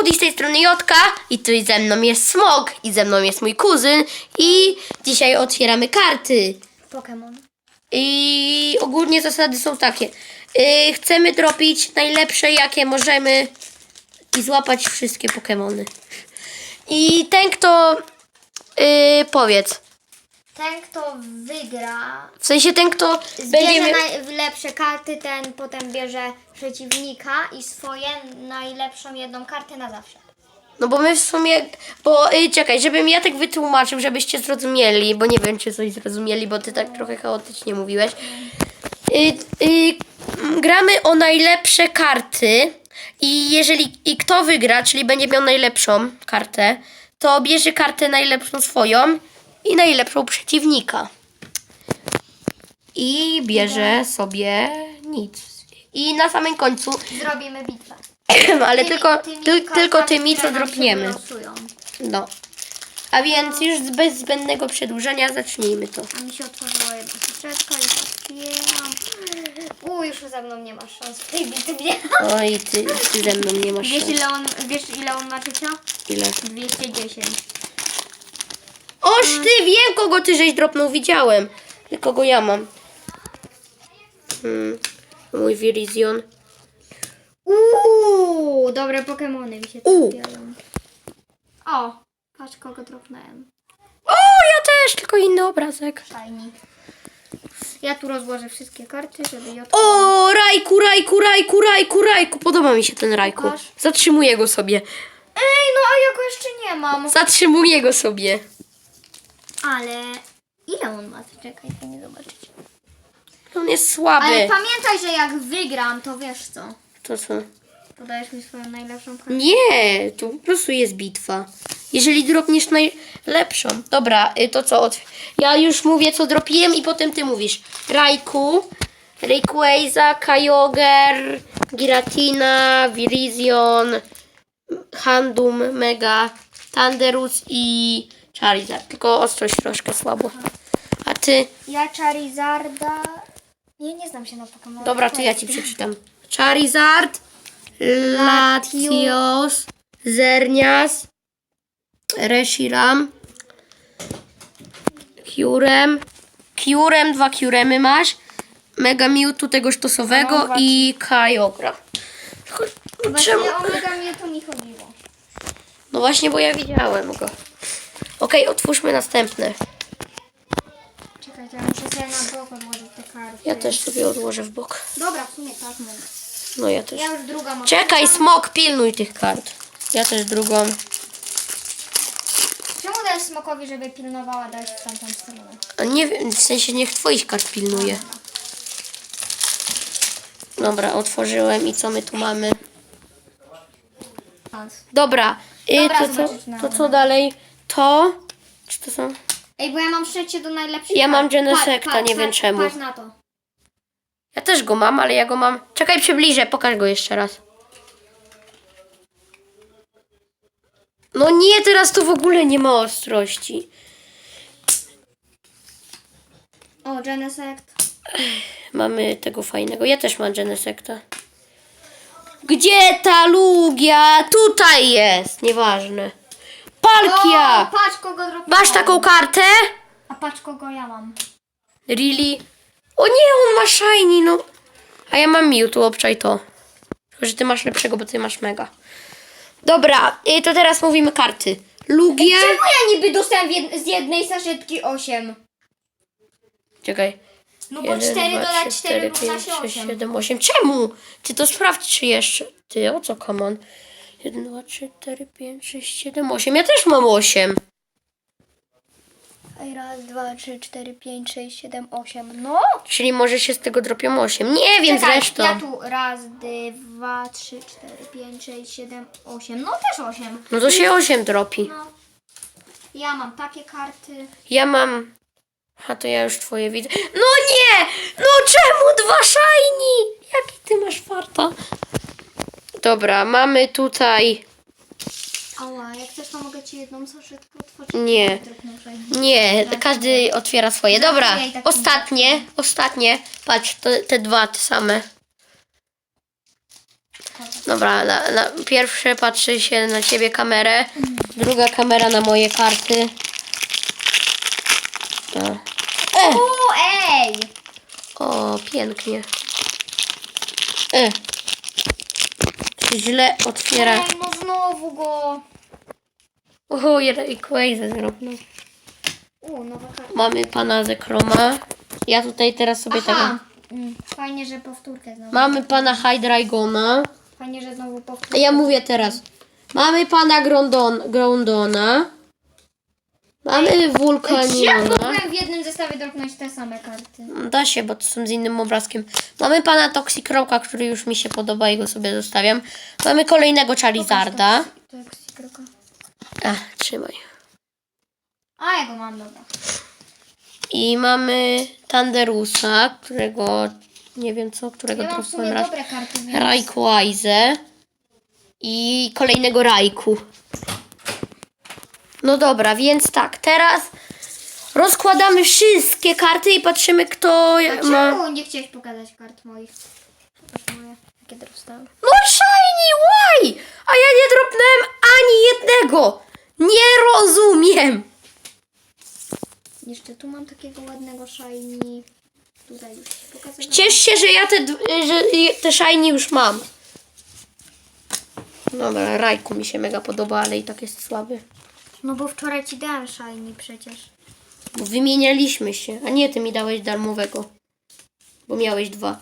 Cody z tej strony Jotka i tu ze mną jest Smok i ze mną jest mój kuzyn i dzisiaj otwieramy karty. Pokémon. I ogólnie zasady są takie. Yy, chcemy dropić najlepsze jakie możemy i złapać wszystkie Pokémony. I ten kto yy, powiedz. Ten, kto wygra, W sensie ten kto zbierze będzie najlepsze karty, ten potem bierze przeciwnika i swoje najlepszą jedną kartę na zawsze. No bo my w sumie, bo y, czekaj, żebym ja tak wytłumaczył, żebyście zrozumieli, bo nie wiem, czy coś zrozumieli, bo ty tak trochę chaotycznie mówiłeś. Y, y, m, gramy o najlepsze karty i jeżeli i kto wygra, czyli będzie miał najlepszą kartę, to bierze kartę najlepszą swoją i najlepszą przeciwnika. I bierze sobie nic. I na samym końcu, Zrobimy bitwę. ale tylko, tymi ty, kartami, tylko tymi, co nam się dropniemy. wylosują. No. No. A więc już bez zbędnego przedłużenia zacznijmy to. A mi się otworzyła jedna troszeczkę i otwieram. U, już ze mną nie masz szans w tej bitwie. Oj, ty, ty ze mną nie masz Wiesz szans. ile on, wiesz ile on ma życia? Ile? 210. Oż ty, wiem kogo ty żeś dropnął, widziałem. Kogo ja mam. Hmm. Mój Virizion. Uuu, dobre Pokemony mi się U. trafiają. O, patrz kogo dropnąłem. O, ja też, tylko inny obrazek. Shiny. Ja tu rozłożę wszystkie karty, żeby je O, Rajku, Rajku, Rajku, Rajku, Rajku. Podoba mi się ten Rajku. Pokaż. Zatrzymuję go sobie. Ej, no a ja go jeszcze nie mam. Zatrzymuję go sobie. Ale ile on ma? Czekaj, to nie zobaczyć. On jest słaby. Ale pamiętaj, że jak wygram, to wiesz co? To co? Podajesz mi swoją najlepszą kartę. Nie, to po prostu jest bitwa. Jeżeli dropniesz najlepszą. Dobra, y, to co? Otw- Ja już mówię, co dropiłem i potem ty mówisz. Raikou, Rayquaza, Kyogre, Giratina, Virizion, Handum, Mega, Thunderous i Charizard. Tylko ostrość troszkę słabo. A ty? Ja Charizarda... Nie, nie znam się na Pokemonach. Dobra, to ja ci przeczytam. Charizard, Latios, Zernias, Reshiram, Kyurem, Kyurem, dwa Kyuremy masz, Mega Mewtwo tego sztosowego No, i Kyogre. Czemu? Właśnie o Mega mnie to mi chodziło. No właśnie, bo ja widziałem go. Okej, otwórzmy następne. Czekajcie, ja muszę sobie na bok odłożyć te karty. Ja też sobie odłożę w bok. Dobra, w sumie tak mogę. No ja też. Ja już druga mam. Czekaj, smok, pilnuj tych kart. Ja też drugą. Czemu dajesz smokowi, żeby pilnowała dać w tamtą stronę? A nie wiem, w sensie niech twoich kart pilnuje. Dobra, otworzyłem i co my tu mamy? Dobra, y, Dobra, to, co, zobaczyć na- to co dalej? To? Czy to są? Ej, bo ja mam trzecie do najlepszych Ja mam. Genesecta, nie wiem czemu. Patrz na to. Ja też go mam, ale ja go mam. Czekaj, przybliżę, pokaż go jeszcze raz. No nie, teraz tu w ogóle nie ma ostrości. O, Genesect. Mamy tego fajnego. Ja też mam Genesecta. Gdzie ta Lugia? Tutaj jest. Nieważne. Palkia! O, patrz kogo dropnąłem. Masz taką kartę? A patrz kogo ja mam. Really? O nie, on ma shiny, no. A ja mam Mewtwo, obczaj to. Tylko, że ty masz lepszego, bo ty masz mega. Dobra, i to teraz mówimy karty. Lugia. Czemu ja niby dostałem w jed- z jednej saszetki 8? Czekaj. No bo 4 dodać 4 równa się 8. 7, 8. Czemu? Ty to sprawdź, czy jeszcze. Ty, o co, come on? 1, 2, 3, 4, 5, 6, 7, 8. Ja też mam 8. Ej, raz, dwa, trzy, cztery, pięć, sześć, siedem, osiem. No! Czyli może się z tego dropią 8. Nie wiem Czekaj, zresztą. Ja tu raz, dwa, trzy, cztery, pięć, sześć, siedem, osiem. No też osiem. No to się 8 dropi. No. Ja mam takie karty. Ja mam. A to ja już twoje widzę. No nie! No czemu dwa shiny? Jaki ty masz farta? Dobra, mamy tutaj. Ała, jak chcesz, to mogę ci jedną saszetkę otworzyć. Nie. Nie, każdy otwiera swoje. Dobra, Ja i tak ostatnie, ostatnie. Patrz, to, te dwa te same. Dobra, na, na, pierwsze patrzy się na ciebie kamerę, druga kamera na moje karty. O, e, O, ej! o pięknie. E. Źle otwiera. Ej, no znowu go. O, i Quaze zrobił. U, nowa karta. Mamy pana Zekroma. Ja tutaj teraz sobie. Aha. Mm, fajnie, że powtórkę znowu. Mamy pana Hydragona. Fajnie, że znowu powtórkę. Ja mówię teraz. Mamy pana Grondon, Grondona. Mamy ja Wulkaniona. mógłbym w jednym zestawie dropnąć te same karty? Da się, bo to są z innym obrazkiem. Mamy pana Toxic Rocka, który już mi się podoba i go sobie zostawiam. Mamy kolejnego Charizarda. To jak Sikroka. A, trzymaj. A, ja go mam, dobra. I mamy Thunderusa, którego nie wiem co, którego Ja mam w raz. dobre karty, więc... I kolejnego Rajku. No dobra, więc tak, teraz rozkładamy wszystkie karty i patrzymy kto A ma... czemu nie chciałeś pokazać kart moich? Pokaż moje, jakie dostałem. No shiny, why? A ja nie dropnąłem ani jednego. Nie rozumiem. Jeszcze tu mam takiego ładnego shiny. Tutaj już ci. Ciesz się, że ja te, d- że te shiny już mam. Dobra, Rajku mi się mega podoba, ale i tak jest słaby. No bo wczoraj ci dałem shiny przecież. Bo wymienialiśmy się, a nie ty mi dałeś darmowego. Bo miałeś dwa.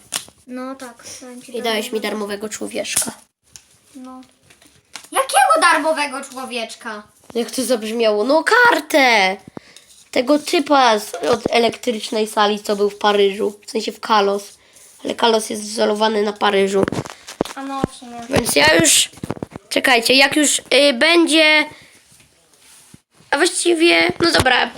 No tak, dałem ci I dałeś mi darmowego człowieczka. No. Jakiego darmowego człowieczka? Jak to zabrzmiało? No kartę! Tego typa z, od elektrycznej sali, co był w Paryżu. W sensie w Kalos. Ale Kalos jest izolowany na Paryżu. A no w sumie. Więc ja już... Czekajcie, jak już y, będzie... A właściwie... No dobra.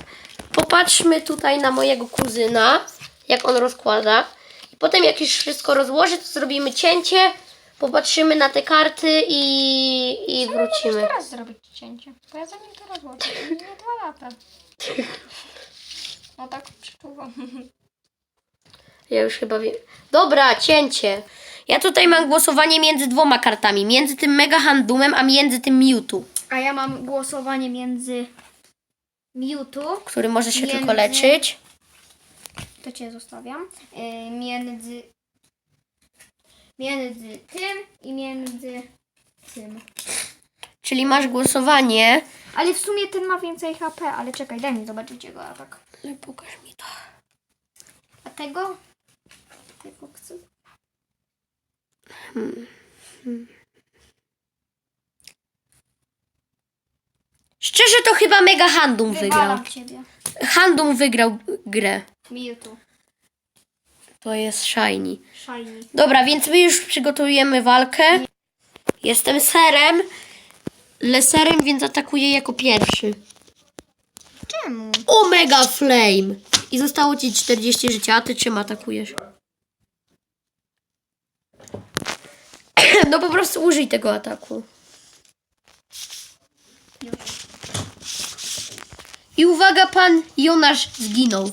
Popatrzmy tutaj na mojego kuzyna. Jak on rozkłada. I potem jak już wszystko rozłoży, to zrobimy cięcie. Popatrzymy na te karty i, i wrócimy. teraz zrobić cięcie. To ja zanim to rozłożę. Nie dwa lata. No tak przeczuwam. Ja już chyba wiem. Dobra, cięcie. Ja tutaj mam głosowanie między dwoma kartami. Między tym Mega Handumem, a między tym Mewtwo. A ja mam głosowanie między Mewtwo, Który może się Między- tylko leczyć. to cię zostawiam, yy, między między tym i między tym. Czyli masz głosowanie. Ale w sumie ten ma więcej HP, ale czekaj, daj mi zobaczyć jego atak. Ale pokaż mi to. A tego? Tego chcę. Szczerze to chyba Mega Handum wygrał. Wywalam ciebie. Handum wygrał grę. Mewtwo. To jest Shiny. Shiny. Dobra, więc my już przygotujemy walkę. Jestem serem. Leserem, więc atakuję jako pierwszy. Czemu? Omega Flame! I zostało ci 40 życia, a ty czym atakujesz? No po prostu użyj tego ataku. Już. I uwaga, pan Jonasz zginął.